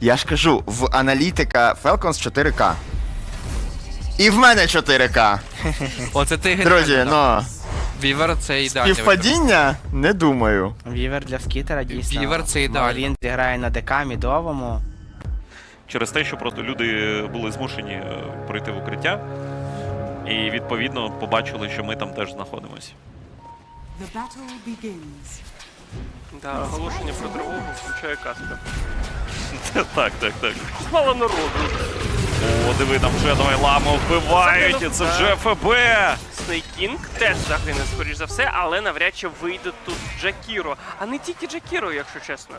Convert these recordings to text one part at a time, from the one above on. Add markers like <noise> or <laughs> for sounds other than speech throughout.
Я ж кажу, в аналітика Falcons 4К. І в мене 4К. <laughs> Оце ти Друзі, ну, Вівер це ідеальний вибір. співпадіння? Не думаю. Вівер для скітера дійсно. Вівер це ідеально. Він зіграє на ДК мідовому. через те, що просто люди були змушені е, пройти в укриття. І відповідно побачили, що ми там теж знаходимося. The. Да, оголошення про тривогу включає Каспер. <laughs> так, так, так. Мало народу. О, диви, там вже давай ламу вбивають, і це вже ФБ. Снейк Кінг теж загине, скоріш за все, але навряд чи вийде тут Джакіро. А не тільки Джакіро, якщо чесно.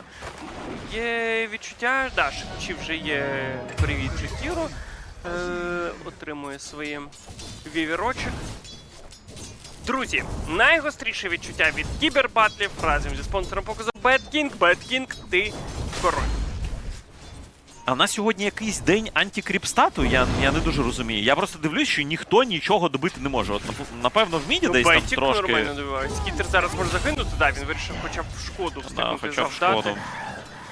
Є відчуття, да, чи вже є привіт Джакіро. Е, отримує своє вівірочок. Друзі, найгостріше відчуття від кібербатлів разом зі спонсором показу Bad King. Bad King, ти король. А в нас сьогодні якийсь день антикріпстату, я, я не дуже розумію. Я просто дивлюсь, що ніхто нічого добити не може. От напевно в міді Ну, десь там трошки. нормально добиває. Скітер зараз може загинути, да, він вирішив хоча б в шкоду Да, встигнути хоча б завдати. шкоду.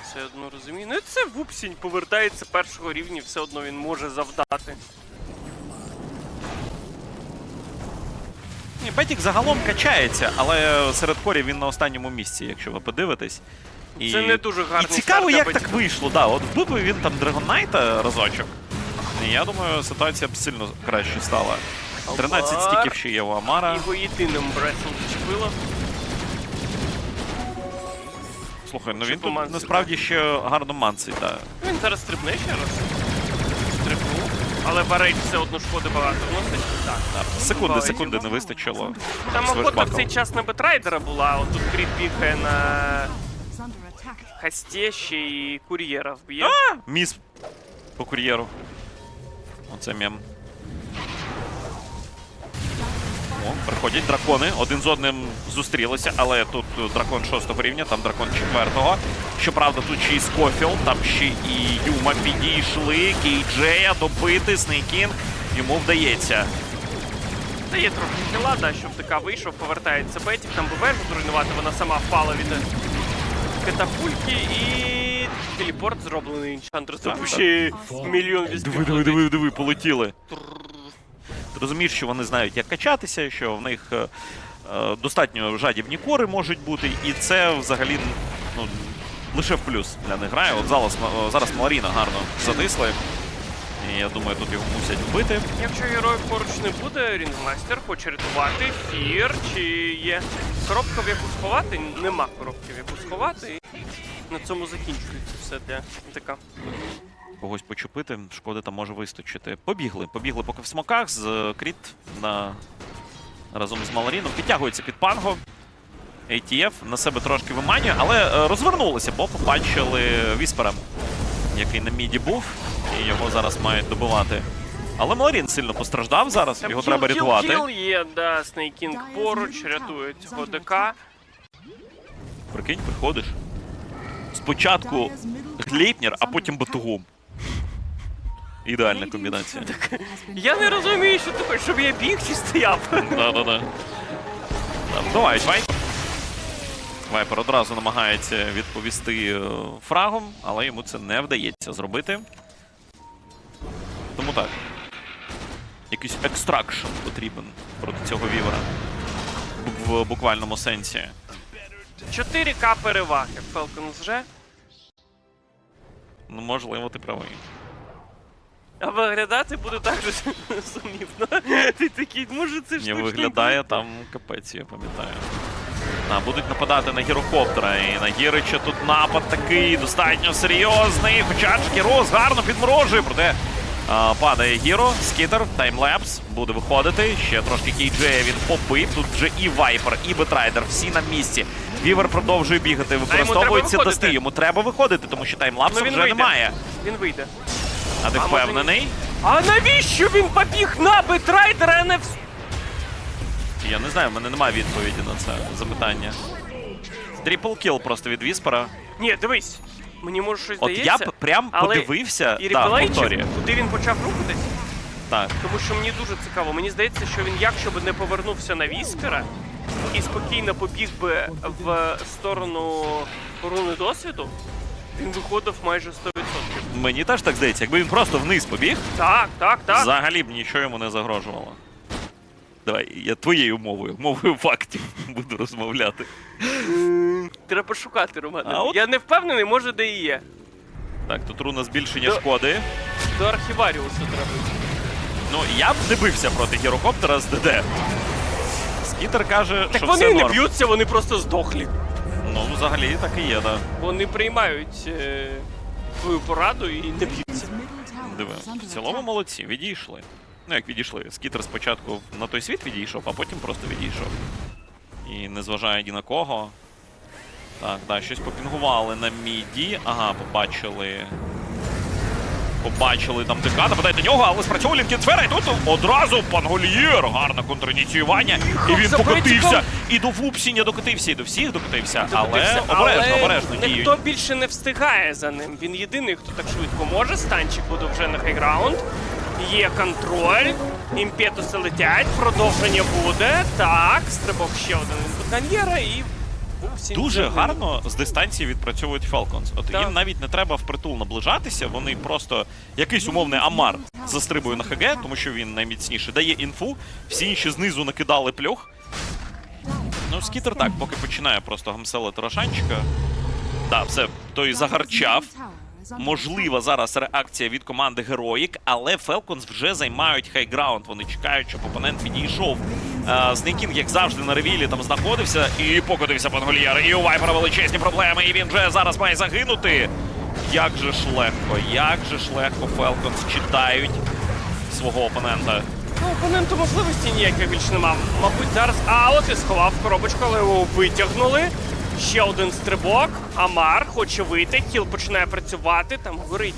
Все одно розумію. Ну і це вупсінь повертається першого рівня, все одно він може завдати. Ні, Бетік загалом качається, але серед корів він на останньому місці, якщо ви подивитесь. І... Це не дуже гарний І цікаво, як так вийшло. Да, от вбив би він там Драгонайта разочок. І я думаю, ситуація б сильно краще стала. 13 стіків ще є у Амара. Його єдиним Бресл зачепило. Слухай, ну він тут манці, насправді ще гарно манцить, так. Він зараз стрибне ще раз. Стрибнув. Але Барейдж все одно шкоди багато вносить. Так. Секунди, Бачу. секунди не вистачило. Там охота в цей час на Бетрайдера була, а от тут Кріт бігає на. Хасті ще і кур'єра вб'є. А! Міс по кур'єру. Оце мем. О, приходять дракони, один з одним зустрілися, але тут дракон шостого рівня, там дракон четвертого. Щоправда, тут ще й Скофіл, там ще і Юма підійшли, Кейджея добити, Снейкінг. Йому вдається. Дає трохи хіла, да, щоб ТК вийшов, повертається Бетік, там би вежу зруйнувати, вона сама впала від катапульки і телепорт зроблений Тобто ще мільйон Диви, диви, диви, диви, полетіли. Ти розумієш, що вони знають, як качатися, що в них е, е, достатньо жадібні кори можуть бути, і це взагалі ну, лише в плюс для них грає. От зараз, е, зараз Маларіна гарно затисли. І я думаю, тут його мусять вбити. Якщо героїв поруч не буде, Рінгмастер хоче рятувати, фір, чи є коробка, в яку сховати? Нема коробки, в яку сховати. І на цьому закінчується все для ТК. Когось почепити, шкоди там може вистачити. Побігли, побігли поки в смоках з е, Кріт на... разом з Маларіном. Підтягується під панго. ATF на себе трошки виманює, але е, розвернулися, бо побачили Віспера, який на міді був, і його зараз мають добивати. Але Маларін сильно постраждав зараз, його треба рятувати. Кіл є, да, Снейкінг поруч, рятує цього ДК. Прикинь, приходиш. Спочатку Глейпнір, а потім Батугум. Ідеальна комбінація. Я не розумію, що ти хочеш, щоб я біг чи стояв. Да-да-да. Вбивають Вайпер. Вайпер одразу намагається відповісти е, фрагом, але йому це не вдається зробити. Так. Якийсь екстракшн потрібен проти цього вівера. В буквальному сенсі. 4К переваги. Falcons вже. Ну, можливо, ти правий. А виглядати буде так же <laughs> сумнівно. Ти такий, може це Не штучний виглядає там капець, я пам'ятаю. А, будуть нападати на гірокоптера. І на Гірича тут напад такий достатньо серйозний. Хоча Шкірос гарно підморожує, проте падає Гіро, скітер, таймлепс, буде виходити. Ще трошки кейджея він побив. Тут вже і Вайпер, і Бетрайдер, всі на місці. Вівер продовжує бігати, використовуються треба дасти. Йому треба виходити, тому що таймлапса Ну, вже вийде. немає. Він вийде. А ти впевнений? А навіщо він побіг на Бетрайдера, а не в Я не знаю, в мене немає відповіді на це запитання. Трипл кіл просто від Віспера. Ні, дивись. Мені може щось От здається. я б прям але подивився І да, в повторі. куди він почав рухатись, Так. тому що мені дуже цікаво. Мені здається, що він якщо би не повернувся на Віспера і спокійно побіг би в сторону руни досвіду, він виходив майже 100%. Мені теж так здається, якби він просто вниз побіг, Так, так, так. взагалі б нічого йому не загрожувало. Давай, я твоєю мовою, мовою фактів <laughs> буду розмовляти. Треба пошукати, Роман. От- Я не впевнений, може де і є. Так, тут руна збільшення До- шкоди. До архіваріусу треба. Ну, я б не бився проти гірокоптера з ДД. Скітер каже, Так що вони все не норм. б'ються, вони просто здохлі. Ну, взагалі так і є, да. Вони приймають е, твою пораду і не б'ються. Диви. В цілому молодці, відійшли. Ну, як відійшли. Скітер спочатку на той світ відійшов, а потім просто відійшов. І не зважає ні на кого. Так, да, щось попінгували на міді. Ага, побачили. Побачили там ДК, нападають на нього, але спрацьовує лінкінсфера, і тут одразу пангольєр. Гарне контриніціювання. І він покотився. І до Вупсіння докотився, і до всіх докотився. Але Докотився, обережно, але обережно діють. Ніхто більше не встигає за ним. Він єдиний, хто так швидко може. Станчик буде вже на хайграунд. Є контроль. Імпетуси летять, продовження буде. Так, стрибок ще один від Каньєра і. Дуже гарно з дистанції відпрацьовують Falcons. От Так. їм навіть не треба впритул наближатися, вони просто якийсь умовний Амар застрибує на ХГ, тому що він найміцніший, дає інфу, всі інші знизу накидали плюх. Ну, скітер так, поки починає просто гамселити Рошанчика. Так, все, той загарчав. Можлива зараз реакція від команди Героїк, але Falcons вже займають хайграунд. Вони чекають, щоб опонент підійшов. Снейкінг, як завжди, на ревілі там знаходився і покотився Пангольєр. І у Вайпера величезні проблеми, і він вже зараз має загинути. Як же ж легко, як же ж легко Falcons читають свого опонента. Ну, опоненту можливості ніяких більш нема. Мабуть, зараз. А от і сховав коробочку, але його витягнули. Ще один стрибок. Амар хоче вийти. Кіл починає працювати. Там горить.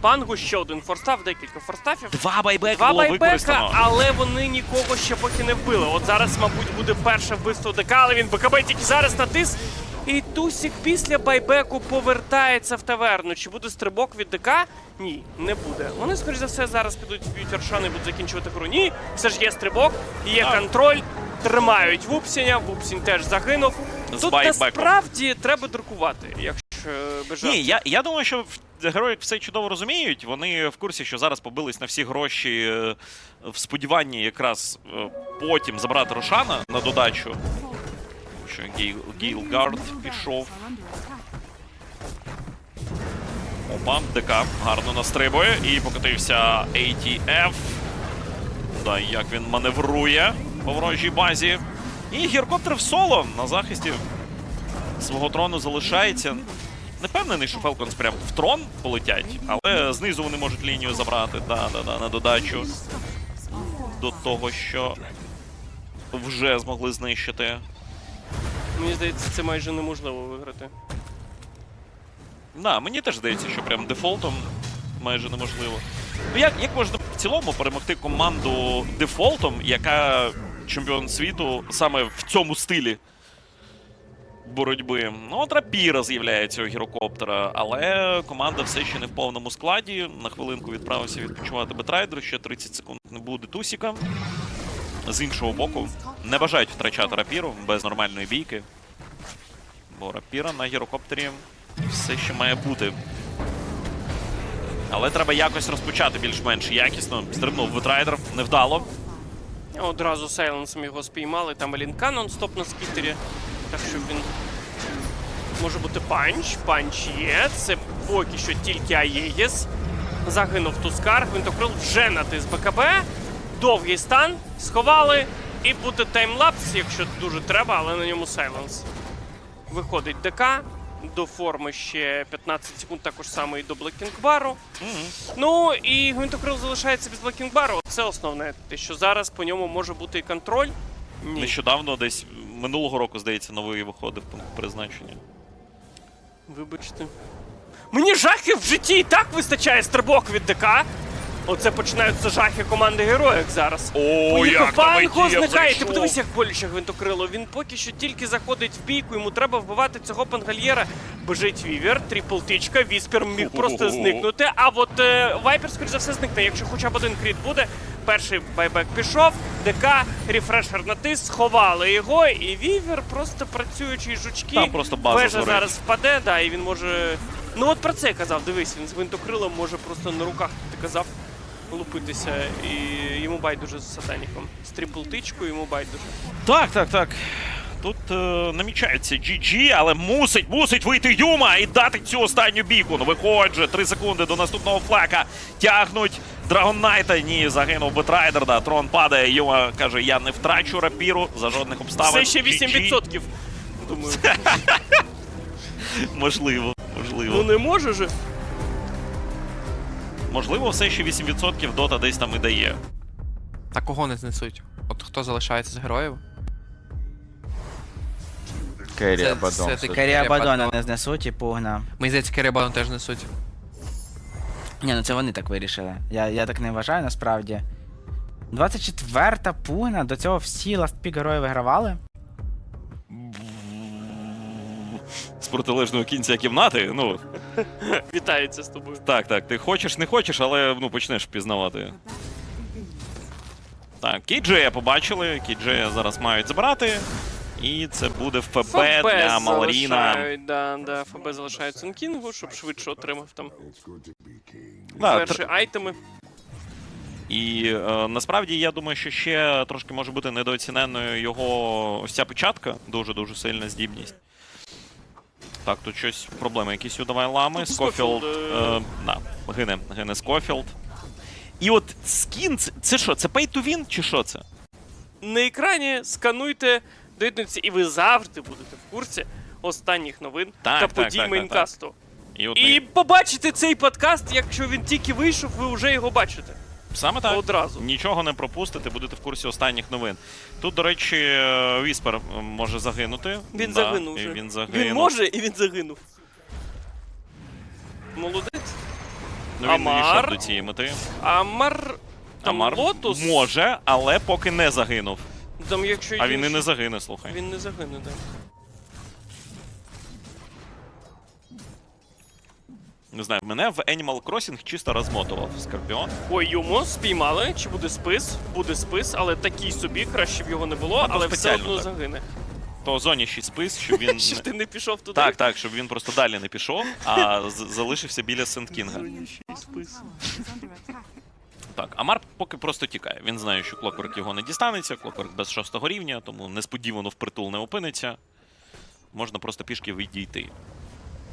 Пангу ще один форстав, декілька форстафів. Два байбека Два було байбека, використано. але вони нікого ще поки не вбили. От зараз, мабуть, буде перше вбивство ДК, але він БКБ тільки зараз натис. І Тусік після байбеку повертається в таверну. Чи буде стрибок від ДК? Ні, не буде. Вони, скоріш за все, зараз підуть б'ють Аршан і будуть закінчувати гру. Ні, все ж є стрибок, є контроль, тримають Вупсіня, Вупсінь теж загинув. З Тут байбеком. насправді треба друкувати, якщо без Ні, я, я думаю, що герої все чудово розуміють. Вони в курсі, що зараз побились на всі гроші е, в сподіванні якраз е, потім забрати Рошана на додачу. Що Гейл, Гейлгард пішов. Опа, ДК гарно настрибує і покотився ATF. Да, як він маневрує по ворожій базі. І гіркоптер в соло на захисті свого трону залишається. Не впевнений, що Falcons прям в трон полетять, але знизу вони можуть лінію забрати, да, да, да, на додачу до того, що вже змогли знищити. Мені здається, це майже неможливо виграти. Да, мені теж здається, що прям дефолтом майже неможливо. Ну як, як можна в цілому перемогти команду дефолтом, яка чемпіон світу саме в цьому стилі боротьби? Ну, от з'являється у гірокоптера, але команда все ще не в повному складі. На хвилинку відправився відпочивати Бетрайдер, ще 30 секунд не буде Тусіка. З іншого боку, не бажають втрачати рапіру без нормальної бійки. Бо рапіра на гірокоптері все ще має бути. Але треба якось розпочати більш-менш якісно. Стрибнув Витрайдер, невдало. Одразу сайленсом його спіймали. Там Елінка нон-стоп на скітері. Так що він. Може бути панч. Панч є. Це поки що тільки Аєєс. Загинув Тускар. Гвинтокрил вже натис БКБ. Довгий стан. Сховали. І буде таймлапс, якщо дуже треба, але на ньому сайленс. Виходить ДК. До форми ще 15 секунд, також саме і до Блекінгбару. Ну і гвинтокрил залишається без Блекінгбару. Це основне. Те, що зараз по ньому може бути і контроль. Ні. Нещодавно, десь минулого року, здається, новий виходив пункт призначення. Вибачте. Мені жахів в житті і так вистачає стрибок від ДК. Оце починаються жахи команди героїк зараз. О, Поїхав Панго зникає. Ти подивись, як боляче гвинтокрило. Він поки що тільки заходить в бійку, йому треба вбивати цього пангальєра. Бежить Вівер, трипл тичка, Віспер міг просто зникнути. А от е, Вайпер, скоріш за все, зникне. Якщо хоча б один кріт буде, перший байбек пішов, ДК, рефрешер натис, сховали його, і Вівер просто працюючий жучки. Там просто база Вежа згорить. зараз впаде, да, і він може Ну от про це я казав, дивись, він з гвинтокрилом може просто на руках, ти казав, лупитися, і йому байдуже з сатаніком. З трипл-тичкою йому байдуже. Так, так, так. Тут е, намічається GG, але мусить, мусить вийти Юма і дати цю останню бійку. Ну виходь же, 3 секунди до наступного флека. Тягнуть Драгон Найта. Ні, загинув Бетрайдер, да. Трон падає. Юма каже, я не втрачу рапіру за жодних обставин. Все ще GG. 8%. <laughs> Думаю, Можливо, можливо. ну не може же. Можливо, все ще 8% дота десь там і дає. Та кого не знесуть? От хто залишається з героїв? Керрі Це- Абадон. це все. таке. Керрі Керрі Абадона не знесуть і пугна. Мені здається, Керебану теж несуть. Ні, ну це вони так вирішили. Я, я так не вважаю насправді. 24-та пугна, до цього всі ластпік герої вигравали. З протилежного кінця кімнати. Ну, <laughs> Вітається з тобою. так, так. Ти хочеш, не хочеш, але ну почнеш впізнавати. Так, Кіджея побачили. Кіджея зараз мають забрати. І це буде ФП, для Маларіна. залишають, да, да, ФБ залишають Сенкінгу, щоб швидше отримав там Да, перші айтеми. І е, насправді я думаю, що ще трошки може бути недооціненою його ось ця печатка. Дуже-дуже сильна здібність. Так, тут щось проблеми якісь у давай лами. Тут Скофілд. Скофілд, Е, да, гине, гине Скофілд. І от скін, це, це що? Це pay to win чи що це? На екрані скануйте, доєднуйтеся, і ви завжди будете в курсі останніх новин Так, та так, подій так, так, мейнкасту. І от І побачите цей подкаст, якщо він тільки вийшов, ви вже його бачите. Саме так. Одразу. Нічого не пропустите, будете в курсі останніх новин. Тут, до речі, е, Віспер може загинути. Він Да, загинув вже. Він загинув. Він може і він загинув. Молодець. Ну, він не Амар. дійшов до цієї мети. Амар. Там Амар Лотус. може, але поки не загинув. Там, якщо А він і не загине, слухай. Він не загине, так. Не знаю, мене в Animal Crossing чисто розмотував Скорпіон. Ой, йому спіймали. Чи буде спис? Буде спис, але такий собі, краще б його не було, А то але все спеціально одно так. загине. То зоні ще спис, щоб він. <laughs> Щоб ти не пішов туди. Так, так, щоб він просто далі не пішов, а з- залишився біля Сент-Кінга. Спис. Так, Амар поки просто тікає. Він знає, що Клокверк його не дістанеться, Клокверк без шостого рівня, тому несподівано впритул не опиниться. Можна просто пішки відійти.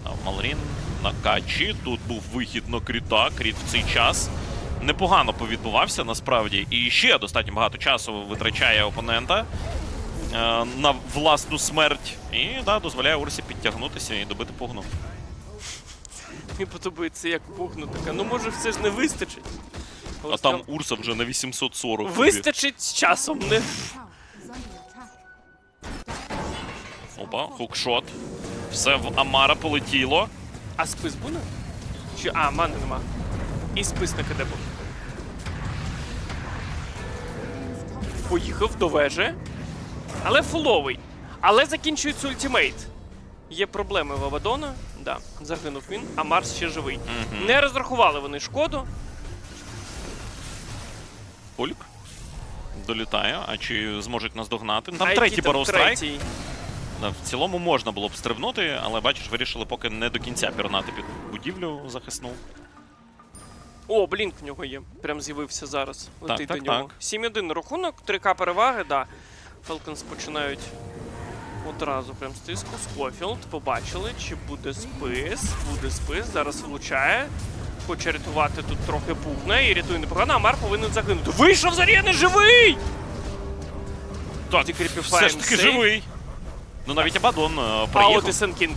А Малрін на качі. Тут був вихід на кріта. Кріт в цей час непогано повідбувався насправді. І ще достатньо багато часу витрачає опонента е, на власну смерть. І да, дозволяє Урсі підтягнутися і добити погну. Мені подобається, як пухну така. Ну може все ж не вистачить. А Ось там Урса вже на 840. Вистачить з часом, не. Опа, хукшот. Все в Амара полетіло. А спис буде? Чи. А, мани нема. І спис на КД був. Поїхав до вежі. Але фуловий. Але закінчується ультимейт. Є проблеми в Авадона. Да, загинув він, а Марс ще живий. Мгм. Не розрахували вони шкоду. Пульк. Долітає, а чи зможуть нас догнати? Там А третій там В цілому можна було б стрибнути, але бачиш, вирішили поки не до кінця пірнати під будівлю захисну. О, блінк в нього є. Прям з'явився зараз. Летить так, до нього. так. 7-1 рахунок, 3К переваги, да. Falcons починають одразу прям з тиску. Скофілд побачили, чи буде спис. Буде спис, зараз влучає. Хоче рятувати тут трохи пухне і рятує непогано, а Мар повинен загинути. Вийшов з арени живий! Так, все ж таки живий. Ну навіть Абадон проїхав. А от і. Сенкінг.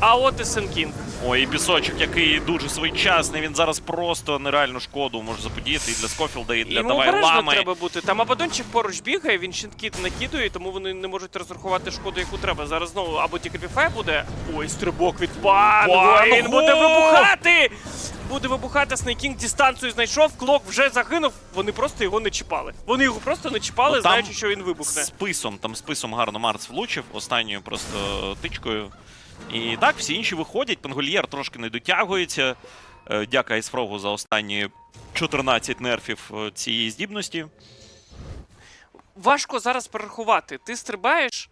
А от і Сенкінг. Ой, і пісочок, який дуже своєчасний, він зараз просто нереальну шкоду може заподіяти і для Скофілда, і для Йому Давай Лами. треба бути. Там Абадончик поруч бігає, він щиткіт накидує, тому вони не можуть розрахувати шкоду, яку треба. Зараз знову або тільки Кріпіфай буде. Ой, стрибок від! Панго! Він буде вибухати! Буде вибухати Снейкінг дистанцію знайшов, клок вже загинув. Вони просто його не чіпали. Вони його просто не чіпали, Ну, знаючи, що він вибухне. Списом, там списом гарно Марс влучив, останньою просто тичкою. І так, всі інші виходять. Пенгольєр трошки не дотягується. Е, Дяка Айсфрогу за останні 14 нерфів е, цієї здібності. Важко зараз перерахувати. Ти стрибаєш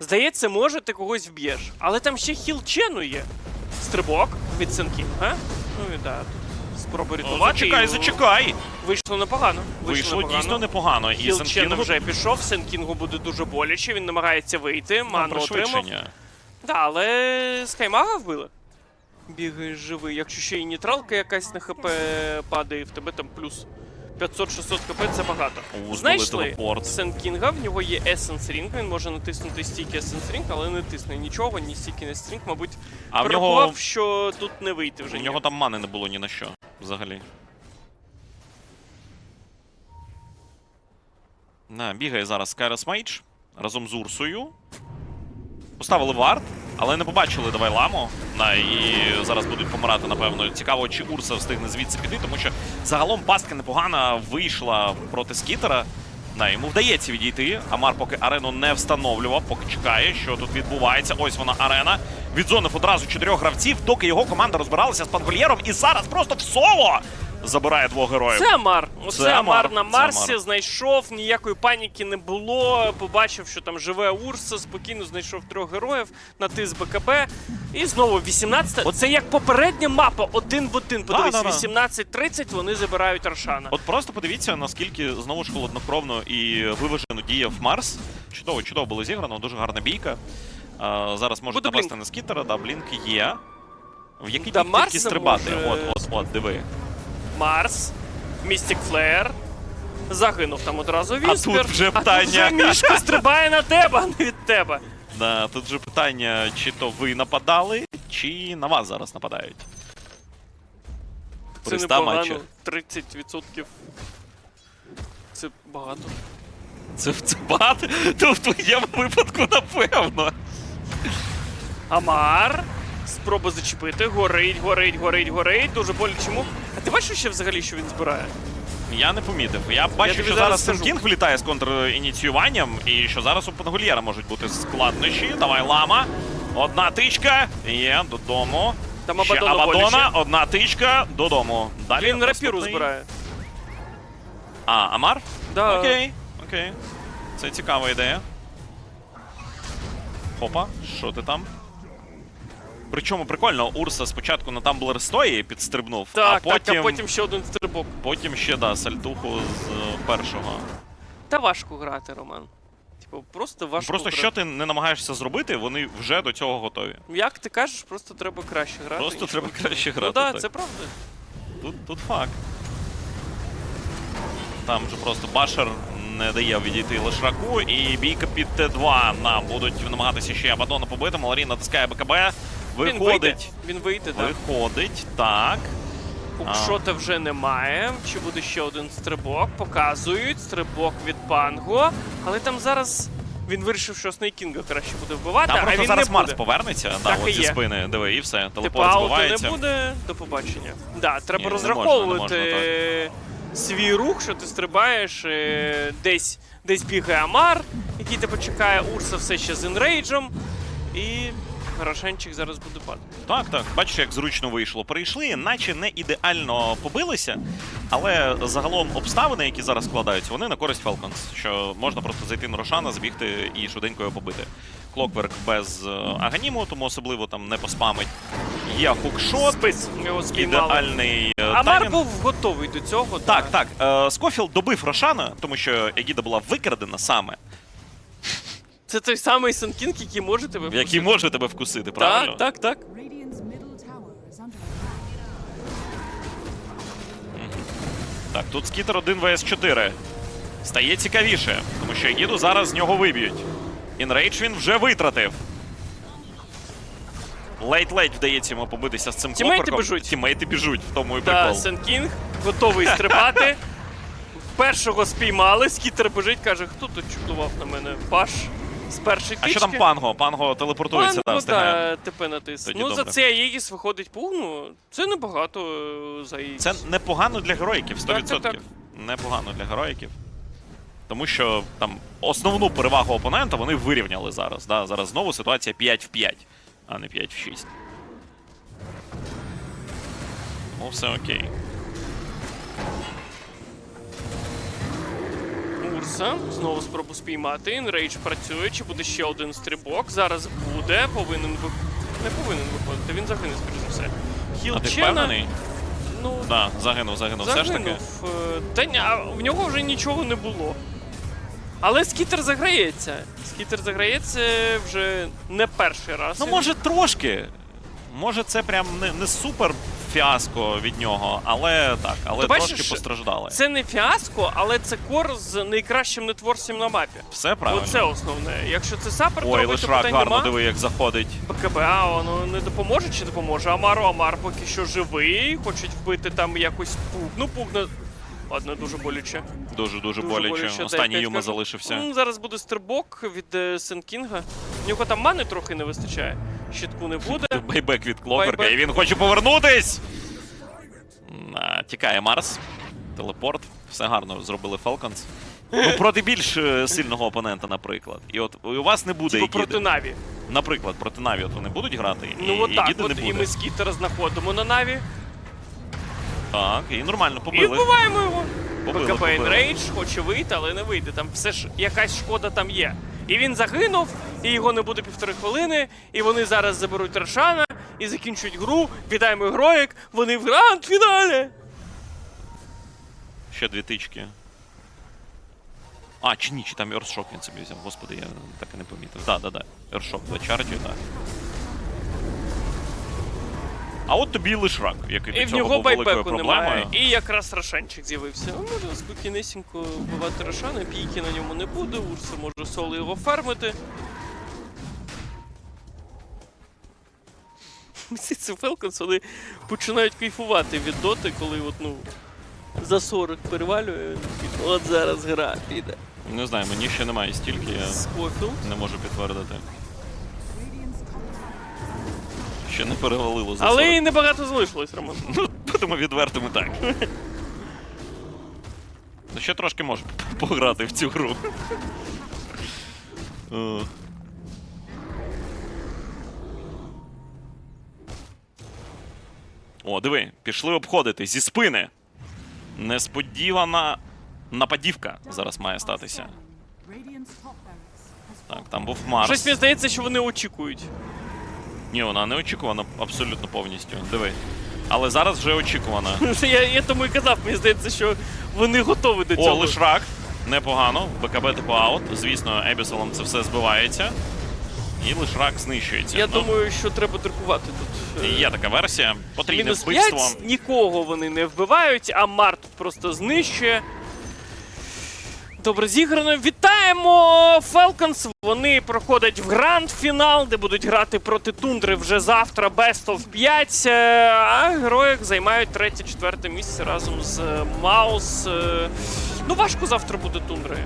Здається, може, ти когось вб'єш. Але там ще хіл Чену є. Стрибок від Сенкінга. Ну і да, тут спроба рятувати. Зачекай, і зачекай. Вийшло непогано. Вийшло непогано. дійсно непогано. І Хіл Чену вже пішов, Сенкінгу буде дуже боляче, він намагається вийти, ману отримав. Да, але Скаймага вбили. Бігаєш живий. Якщо ще і нейтралка якась на ХП падає, в тебе там плюс 500-600 хп це багато. О, Знайшли знову телепорт. Сенкінга, в нього є Essence Ring, він може натиснути стільки Essence Ring, але не тисне нічого, ні стільки, ні стрінг, мабуть, А в нього, що тут не вийти вже. в нього там мани не було ні на що взагалі. На, бігає зараз Кайрос Мейдж разом з Урсою. Поставили вард, але не побачили давай ламу. На, і зараз будуть помирати, напевно. Цікаво, чи Урса встигне звідси піти, тому що загалом пастка непогана вийшла проти скітера. На, йому вдається відійти. Амар поки арену не встановлював, поки чекає, що тут відбувається. Ось вона арена. Відзонив одразу чотирьох гравців, доки його команда розбиралася з пангольєром. І зараз просто в соло забирає двох героїв. Це Амар. Оце Це Амар, Амар, на це Марсі Амар. знайшов, ніякої паніки не було. Побачив, що там живе Урса, спокійно знайшов трьох героїв, натис БКБ. І знову 18. От- Це як попередня мапа, один в один. Подивись, Да-да-да. 18-30 вони забирають Аршана. От просто подивіться, наскільки знову ж холоднокровно і виважено діяв Марс. Чудово, чудово було зіграно, дуже гарна бійка. А, зараз можуть Буде напасти блінк. на скітера, да, блінк є. В який Да, Марс тільки стрибати? може От, от, от, диви. Марс, Містік Флеєр. Загинув там одразу Віспер. тут вже А тут питання. вже мішка стрибає на тебе, а не від тебе. Да, тут же питання, чи то ви нападали, чи на вас зараз нападають. Це 100 30%. Це багато. Це, це багато? То в твоєму випадку, напевно. Амар. Спроба зачепити. Горить, горить, горить, горить. Дуже боляче мух. А ти бачиш ще взагалі, що він збирає? Я не помітив. Я бачу, тобі що зараз зараз скажу. Сенкінг влітає з контрініціюванням, і що зараз у Пангольєра можуть бути складнощі. Давай лама. Одна тичка. Є, додому. Там Ще Абадона Абадона, боляче. одна тичка, додому. Далі Він рапіру наступний. збирає. А, Амар? Да. Окей, окей. Це цікава ідея. Хопа, що ти там? Причому прикольно, Урса спочатку на тамблер стої підстрибнув, Так, а потім, так, а потім ще один стрибок. потім ще да, сальтуху з е, першого. Та важко грати, Роман. Типу, просто важко. Просто грати. що ти не намагаєшся зробити, вони вже до цього готові. Як ти кажеш, просто треба краще грати. Просто треба ви. краще Ну грати. так, так. це правда. Тут, тут факт. Там же просто Башер не дає відійти лишраку, і бійка під Т2. Нам будуть намагатися ще Абадона побити. Маларін натискає БКБ. Він вийде. Виходить. Він вийде, так. Виходить, так. Хукшота вже немає. Чи буде ще один стрибок? Показують. Стрибок від Панго. Але там зараз він вирішив, що Снейкінга краще буде вбивати, Там а просто він зараз не Марс буде. повернеться, да, Так от і зі є. спини. Диви, і все. Типу Телепорт ауту не буде, до побачення. Да, треба Ні, не розраховувати можна, не е, свій рух, що ти стрибаєш, е, десь, десь бігає Амар, який тебе чекає, Урса все ще з інрейджем, і Рошенчик зараз буде падати. Так, так. Бачиш, як зручно вийшло. Прийшли, наче не ідеально побилися, але загалом обставини, які зараз складаються, вони на користь Falcons. Що можна просто зайти на Рошана, збігти і швиденько його побити. Клокверк без е, Аганіму, тому особливо там не поспамить. Є хукшот, його спіймали. ідеальний е, Амар таймінг. був готовий до цього. Так, так. Е, Скофілд добив Рошана, тому що Егіда була викрадена саме, Це той самий Сенкінг, який може тебе який може тебе вкусити, правильно? Так, так, так. Так, тут скітер 1 vs 4. Стає цікавіше, тому що Егіду зараз з нього виб'ють. Інрейдж він вже витратив. Лейт-лейт вдається йому побитися з цим Тімейти Клокверком. біжуть. Тімейти біжуть, в тому і Да, прикол. Сенкінг готовий стрибати. <laughs> Першого спіймали, скітер біжить, каже, хто тут чудував на мене? Паш з першої А що там Панго? Панго телепортується, Панго, да, встигає. да, ТП натис. Тоді Ну, за це Аєгіс виходить пугну. Це небагато е, за Аєгіс. Це непогано для героїків, 100%. Так, так, так. Непогано для героїків. Тому що там основну перевагу опонента вони вирівняли зараз. Да? Зараз знову ситуація 5 в 5, а не 5 в 6. Ну, все окей. Урса. Знову спробу спіймати. Інрейдж працює. Чи буде ще один стрибок? Зараз буде. Повинен ви... Не повинен виходити. Він загине, скоріш за все. Хіл впевнений? Ну, Да, загинув, загинув. Все ж таки. Е, Та а в нього вже нічого не було. Але скітер заграється. Скітер заграється вже не перший раз. Ну, може, трошки. Може, це прям не, не супер фіаско від нього, але так, але Ти бачиш, трошки постраждали. Це не фіаско, але це кор з найкращим нетворцем на мапі. Все правильно. Оце основне. Якщо це сапер, Ой, то питань гарно нема. диви, як заходить. БКБ, а воно не допоможе чи допоможе? Амару Амар поки що живий. Хочуть вбити там якось пуг. Ну, пуг не... Ладно, дуже боляче. Дуже дуже, боляче. боляче, Останній кажу. залишився. Зараз буде стрибок від е, Сенкінга. В нього там мани трохи не вистачає. Щитку не буде. <laughs> Байбек від Кловерка, і він хоче повернутись. Тікає Марс. Телепорт. Все гарно зробили Falcons. Ну, проти більш е, сильного опонента, наприклад. І от у вас не буде Типу проти Наві. Наприклад, проти Наві от вони будуть грати, і Ну от так, от не і ми скітера знаходимо на Наві. Так, і нормально І побили. вбиваємо його. Побили, БКБ побили. Хоче вийти, але не вийде. Там все ж якась шкода там є. І він загинув, і його не буде півтори хвилини. І вони зараз заберуть Рошана і закінчують гру. Вітаємо героїк. Вони в гранд-фіналі. Ще дві тички. А, чи ні, чи там Ершок він собі взяв. Господи, я так і не помітив. Да, да, да. Ершок два чарджі, так. А от тобі лиш рак, який І до цього був великою проблемою. І якраз Рошанчик з'явився. Ну, може спокійнесенько вбивати Рошана, бійки на ньому не буде, Урса може соло його фармити. Ці Фелконс, вони починають кайфувати від доти, коли от, ну, за 40 перевалює. От зараз гра піде. Не знаю, мені ще немає стільки, я Скофілд. не можу підтвердити. Ще не перевалило за Але 40. і небагато залишилось, Роман. Ну, будемо відвертими так. Ну, ще трошки можу пограти в цю гру. Е. О, диви, пішли обходити зі спини. Несподівана нападівка зараз має статися. Так, там був Марс. Щось мені здається, що вони очікують. Ні, вона не очікувана абсолютно повністю. Диви. Але зараз вже очікувана. <laughs> Я, я тому і казав, мені здається, що вони готові до цього. О, лишрак. Непогано. БКБ типу аут. Звісно, Ебісолом це все збивається. І лишрак знищується. Я Ну, думаю, що треба друкувати тут. е, Є така версія. Потрійне Мінус вбивство. 5, нікого вони не вбивають, а Март просто знищує. Добре зіграно. Вітаємо Falcons. Вони проходять в гранд-фінал, де будуть грати проти Тундри вже завтра Best of 5. е, А героїк займають третє-четверте місце разом з Маус. Е, Ну, важко завтра буде Тундри.